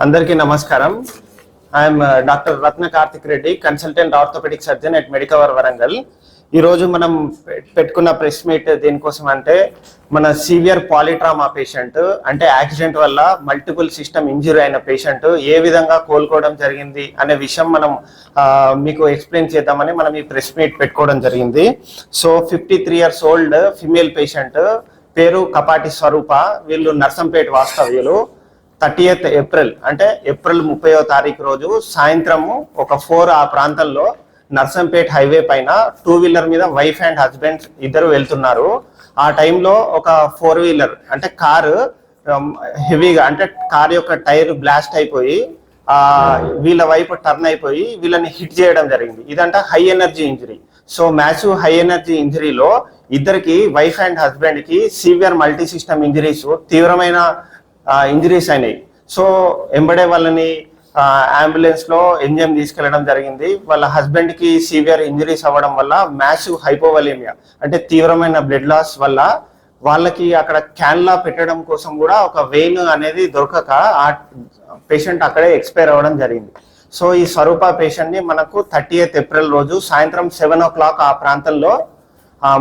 అందరికీ నమస్కారం. I'm doctor Ratna Karthik Reddy consultant orthopaedic surgeon at Medicover Warangal ఈ రోజు మనం పె- పెట్టుకున్న ప్రెస్ మీట్ దేనికోసం అంటే మన సీవియర్ పాలిట్రామా పేషెంట్ అంటే యాక్సిడెంట్ వల్ల మల్టిపుల్ సిస్టమ్ ఇంజురీ అయిన పేషెంట్ ఏ విధంగా కోలుకోవడం జరిగింది అనే విషయం మనం మీకు ఎక్స్ప్లెయిన్ చేద్దామని మనం ఈ ప్రెస్ మీట్ పెట్టుకోవడం జరిగింది. So fifty three years old female patient పేరు కపాటి స్వరూప వీళ్ళు నర్సంపేట వాస్తవ్యులు. థర్టీయత్ ఏప్రిల్ అంటే ఏప్రిల్ ముప్పైవ తారీఖు రోజు సాయంత్రము ఒక ఫోర్ ఆ ప్రాంతంలో నర్సంపేట్ హైవే పైన టూ వీలర్ మీద వైఫ్ అండ్ హస్బెండ్ ఇద్దరు వెళ్తున్నారు. ఆ టైంలో ఒక ఫోర్ వీలర్ అంటే కారు um, హెవీగా అంటే కార్ యొక్క టైర్ బ్లాస్ట్ అయిపోయి ఆ వీళ్ళ వైపు టర్న్ అయిపోయి వీళ్ళని హిట్ చేయడం జరిగింది. ఇదంటే high energy injury. So massive high energy ఇంజరీలో ఇద్దరికి వైఫ్ అండ్ హస్బెండ్కి సివియర్ మల్టీ సిస్టమ్ ఇంజరీస్ తీవ్రమైన ఇంజరీస్ అయినాయి. సో ఎంబడే వాళ్ళని అంబులెన్స్లో ఎంజిఎం తీసుకెళ్ళడం జరిగింది. వాళ్ళ హస్బెండ్కి సీవియర్ సివియర్ ఇంజరీస్ అవ్వడం వల్ల మ్యాసివ్ హైపోవలేమియా అంటే తీవ్రమైన బ్లడ్ లాస్ వల్ల వాళ్ళకి అక్కడ క్యాన్లా పెట్టడం కోసం కూడా ఒక వెయిన్ అనేది దొరకక ఆ పేషెంట్ అక్కడే ఎక్స్పైర్ అవ్వడం జరిగింది. సో ఈ స్వరూప పేషెంట్ని మనకు థర్టీ ఏప్రిల్ రోజు సాయంత్రం సెవెన్ ఓ క్లాక్ ఆ ప్రాంతంలో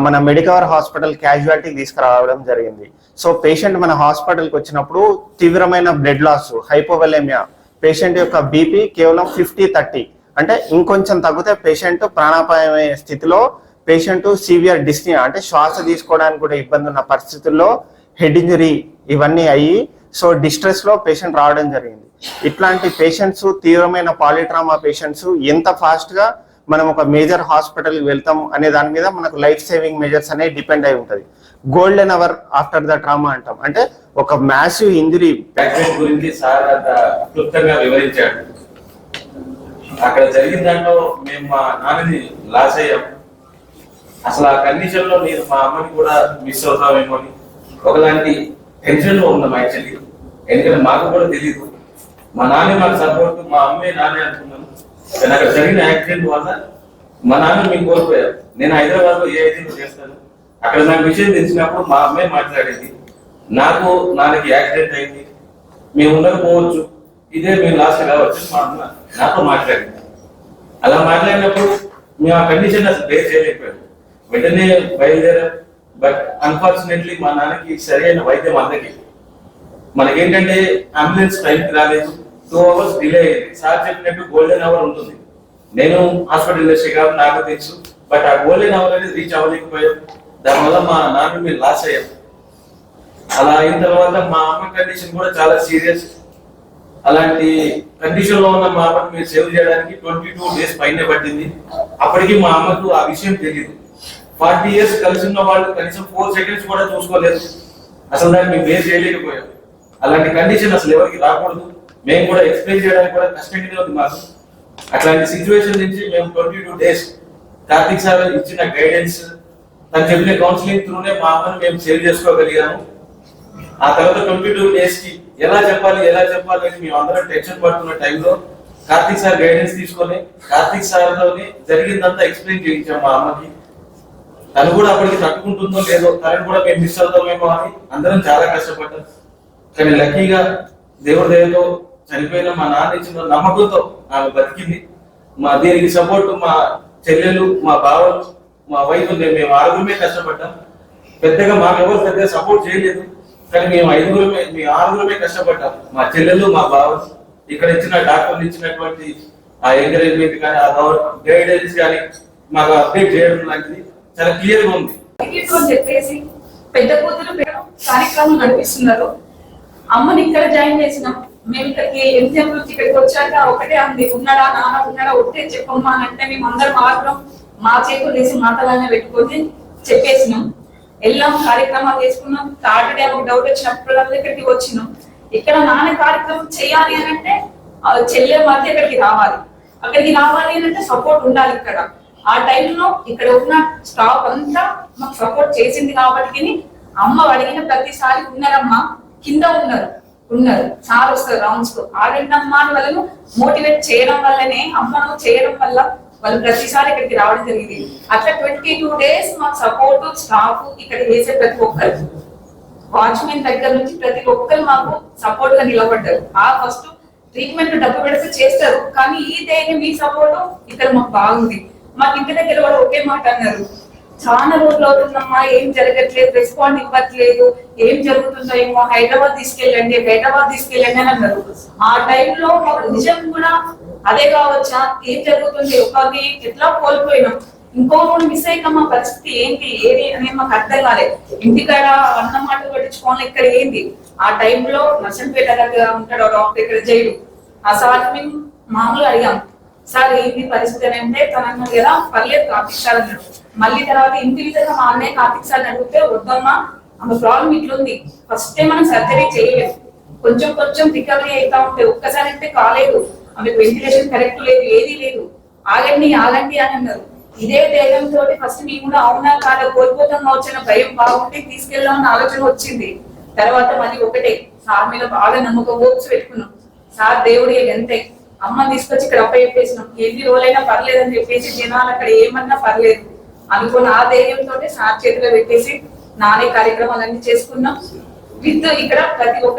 మన మెడికవర్ హాస్పిటల్ క్యాజువాలిటీ తీసుకురావడం జరిగింది. సో పేషెంట్ మన హాస్పిటల్కి వచ్చినప్పుడు తీవ్రమైన బ్లడ్ లాస్ హైపోవెలేమియా పేషెంట్ యొక్క బీపీ కేవలం ఫిఫ్టీ థర్టీ అంటే ఇంకొంచెం తగ్గితే పేషెంట్ ప్రాణాపాయమయ్యే స్థితిలో పేషెంట్ సివియర్ డిస్నియా అంటే శ్వాస తీసుకోవడానికి కూడా ఇబ్బంది ఉన్న పరిస్థితుల్లో హెడ్ ఇంజరీ ఇవన్నీ అయ్యి సో డిస్ట్రెస్లో పేషెంట్ రావడం జరిగింది. ఇట్లాంటి పేషెంట్స్ తీవ్రమైన పాలిట్రామా పేషెంట్స్ ఎంత ఫాస్ట్గా మనం ఒక మేజర్ హాస్పిటల్కి వెళ్తాం అనే దాని మీద మనకు లైఫ్ సేవింగ్ మెజర్స్ అనేవి డిపెండ్ అయి ఉంటుంది. Golden hour after the trauma అంటాం. అంటే ఒక మ్యాసివ్ ఇంజురీ గురించి సార్ అంత క్లుప్తంగా వివరించాడు. అక్కడ జరిగిన దాంట్లో మేము మా నాన్నని లాస్ అయ్యాం. అసలు ఆ కండిషన్లో నేను మా అమ్మని కూడా మిస్ అవుతామేమో అని. ఒకలాంటి టెన్షన్లో ఉన్నాం యాక్చువల్లీ ఎందుకంటే మాకు కూడా తెలియదు మా నాన్న మాకు సపోర్ట్ మా అమ్మే నాన్నే అనుకున్నాను కానీ అక్కడ జరిగిన యాక్సిడెంట్ వల్ల మా నాన్న మేము కోల్పోయారు నేను హైదరాబాద్లో ఏ ఐదు చేస్తాను? అక్కడ నాకు విషయం తెలిసినప్పుడు మా అమ్మే మాట్లాడేది నాకు నాన్నకి యాక్సిడెంట్ అయింది మేము ఉండకపోవచ్చు. ఇదే మేము లాస్ట్ కావచ్చు మా అమ్మ నాతో మాట్లాడింది. అలా మాట్లాడినప్పుడు మేము ఆ కండిషన్ అసలు బేర్ చేయలేకపోయాము వెంటనే బయలుదేరాం. బట్ అన్ఫార్చునేట్లీ మా నాన్నకి సరైన వైద్యం అందకి. మనకేంటంటే అంబులెన్స్ టైంకి రాలేదు. టూ అవర్స్ డిలే అయింది సార్ చెప్పినట్టు గోల్డెన్ అవర్ ఉంటుంది. నేను హాస్పిటల్ ఇండస్ట్రీ కాబట్టి నాకు తెలుసు. బట్ ఆ గోల్డెన్ అవర్ అనేది రీచ్ అవ్వలేకపోయాం. దానివల్ల మా నాన్న మీరు లాస్ అయ్యాం. అలా అయిన తర్వాత మా అమ్మ కండిషన్ కూడా చాలా సీరియస్ అలాంటి కండిషన్లో ఉన్న మా అమ్మకి మీరు సేవ్ చేయడానికి ట్వంటీ టూ డేస్ పైన పట్టింది. అప్పటికి మా అమ్మకు ఆ విషయం తెలియదు ఫార్టీ ఇయర్స్ కలిసి ఉన్న వాళ్ళు కనీసం ఫోర్ సెకండ్స్ కూడా చూసుకోలేదు. అసలు దాన్ని మేము బేస్ చేయలేకపోయాం. అలాంటి కండిషన్ అసలు ఎవరికి రాకూడదు. మేము కూడా ఎక్స్ప్లెయిన్ చేయడానికి కూడా కష్టంగానే ఉంది మాకు అట్లాంటి సిచ్యువేషన్ నుంచి మేము twenty two days Karthik sir ఇచ్చిన గైడెన్స్ తను చెప్పిన కౌన్సిలింగ్ త్రూనే మా అమ్మని మేము సేవ్ చేసుకోగలిగాము. ఆ తర్వాత ట్వంటీ టూ డేస్కి ఎలా చెప్పాలి ఎలా చెప్పాలి అని మేము అందరం టెన్షన్ పడుతున్న టైంలో కార్తిక్ సార్ గైడెన్స్ తీసుకొని కార్తిక్ సార్ తోని జరిగిందంతా ఎక్స్ప్లెయిన్ చేయించాం మా అమ్మకి. తను కూడా అప్పటికి తట్టుకుంటుందో లేదో తనని కూడా మేము మిస్ అవుతామేమో అని అందరం చాలా కష్టపడ్డాం. కానీ లక్కీగా దేవుడి దయతో చనిపోయిన మా నాన్న ఇచ్చిన నమ్మకంతో ఆమె బతికింది. మా దీనికి సపోర్ట్ మా చెల్లెలు మా బావలు మా వైఫ్ మేము ఆరుగురమే కష్టపడ్డాం. పెద్దగా మాకెవరు పెద్దగా సపోర్ట్ చేయలేదు. కానీ మేము ఐదుగురమే మీ ఆరుగురమే కష్టపడ్డాం. మా చెల్లెలు మా బావలు ఇక్కడ ఇచ్చిన డాక్టర్లు ఇచ్చినటువంటి ఆ ఎంకరేజ్మెంట్ కానీ ఆ గైడెన్స్ కానీ మాకు అప్డేట్ చేయడం లాంటిది చాలా క్లియర్గా ఉంది చెప్పేసి పెద్ద కూతురు కార్యక్రమం నడిపిస్తున్నారు. అమ్మని ఇక్కడ జాయిన్ చేసినాం. మేము ఇక్కడికి ఎంజిఎం నుంచి ఇక్కడికి వచ్చాక ఒకటే అంది ఉన్నాడా నాన్న ఉన్నాడా ఒకటే చెప్పమ్మా అని అంటే మేము అందరం మాత్రం మా చేతులు తీసి మాటలనే పెట్టుకొని చెప్పేసినాం. వెళ్ళాం కార్యక్రమాలు చేసుకున్నాం థర్డ్ డే ఒక డౌట్ వచ్చినప్పుడు ఇక్కడికి వచ్చినాం. ఇక్కడ నాన్న కార్యక్రమం చేయాలి అని అంటే ఆ చెల్లె మధ్య ఇక్కడికి రావాలి. అక్కడికి రావాలి అని అంటే సపోర్ట్ ఉండాలి ఇక్కడ. ఆ టైంలో ఇక్కడ ఉన్న స్టాఫ్ అంతా మాకు సపోర్ట్ చేసింది కాబట్టి అమ్మ అడిగిన ప్రతిసారి ఉన్నారమ్మా కింద ఉన్నారు. ఉన్నారు. సార్ వస్తారు రౌండ్స్కు ఆ రెండు అమ్మాని వాళ్ళను మోటివేట్ చేయడం వల్లనే అమ్మను చేయడం వల్ల వాళ్ళు ప్రతిసారి ఇక్కడికి రావడం జరిగింది. అట్లా ట్వంటీ టూ డేస్ మాకు సపోర్ట్ స్టాఫ్ ఇక్కడ చేసే ప్రతి ఒక్కరు. వాచ్మెన్ దగ్గర నుంచి ప్రతి ఒక్కరు మాకు సపోర్ట్గా నిలబడ్డారు. ఆ ఫస్ట్ ట్రీట్మెంట్ డబ్బు పెడితే చేస్తారు. కానీ ఈ ధైర్యం మీ సపోర్ట్ ఇక్కడ మాకు బాగుంది. మాకు ఇంటి దగ్గర వాళ్ళు ఒకే మాట అన్నారు. చాలా రోజులు అవుతుందమ్మా ఏం జరగట్లేదు రెస్పాండ్ ఇవ్వట్లేదు ఏం జరుగుతుందో ఏమో హైదరాబాద్ తీసుకెళ్ళండి హైదరాబాద్ తీసుకెళ్ళండి అని అన్నారు. ఆ టైంలో మాకు నిజం కూడా అదే కావచ్చా? ఏం జరుగుతుంది? ఒకటి ఎట్లా కోల్పోయినాం? ఇంకో మూడు మిస్ అయ్యాక మా పరిస్థితి ఏంటి? ఏది అనేది మాకు అర్థం కాలేదు ఇంటికాడ అన్న మాటలు పట్టించుకోవాలి ఇక్కడ ఏంది? ఆ టైంలో నర్సంపేట దగ్గర ఉంటాడు డాక్టర్ ఇక్కడ జైలు. ఆ సార్ మేము మామూలుగా అడిగాం సార్ ఏంటి పరిస్థితి అని అంటే తనను ఎలా కదా పర్లేదు కార్తీక్ సార్ అన్నాడు మళ్ళీ తర్వాత ఇంటి విధంగా మా అన్నయ్య కార్తీక్ సార్ అడిగితే వద్దమ్మా ఆమె ప్రాబ్లం ఇట్లుంది ఫస్ట్ టైం మనం సర్జరీ చేయలేదు కొంచెం కొంచెం రికవరీ అవుతా ఉంటే ఒక్కసారి అయితే కాలేదు. ఆమెకు వెంటిలేషన్ కరెక్ట్ లేదు ఏది లేదు. ఆగండి ఆగండి అని అన్నారు. ఇదే ధైర్యంతో ఫస్ట్ మేము కూడా అవునా కాదా కోల్పోతాం వచ్చిన భయం బాగుంటే తీసుకెళ్దామన్న ఆలోచన వచ్చింది. తర్వాత మళ్ళీ ఒకటే సార్ మీద బాగా నమ్మకం ఓర్చి పెట్టుకున్నాం. సార్ దేవుడి ఎంతే అమ్మ తీసుకొచ్చి ఇక్కడ అప్ప చెప్పేసినాం. ఎన్ని రోజులైనా పర్లేదని చెప్పేసి జనాలు అక్కడ ఏమన్నా పర్లేదు. అనుకున్న ఆ ధైర్యంతో సార్ చేతిలో పెట్టేసి నానే కార్యక్రమాలన్నీ చేసుకున్నాం. విత్ ఇక్కడ ప్రతి ఒక్కరి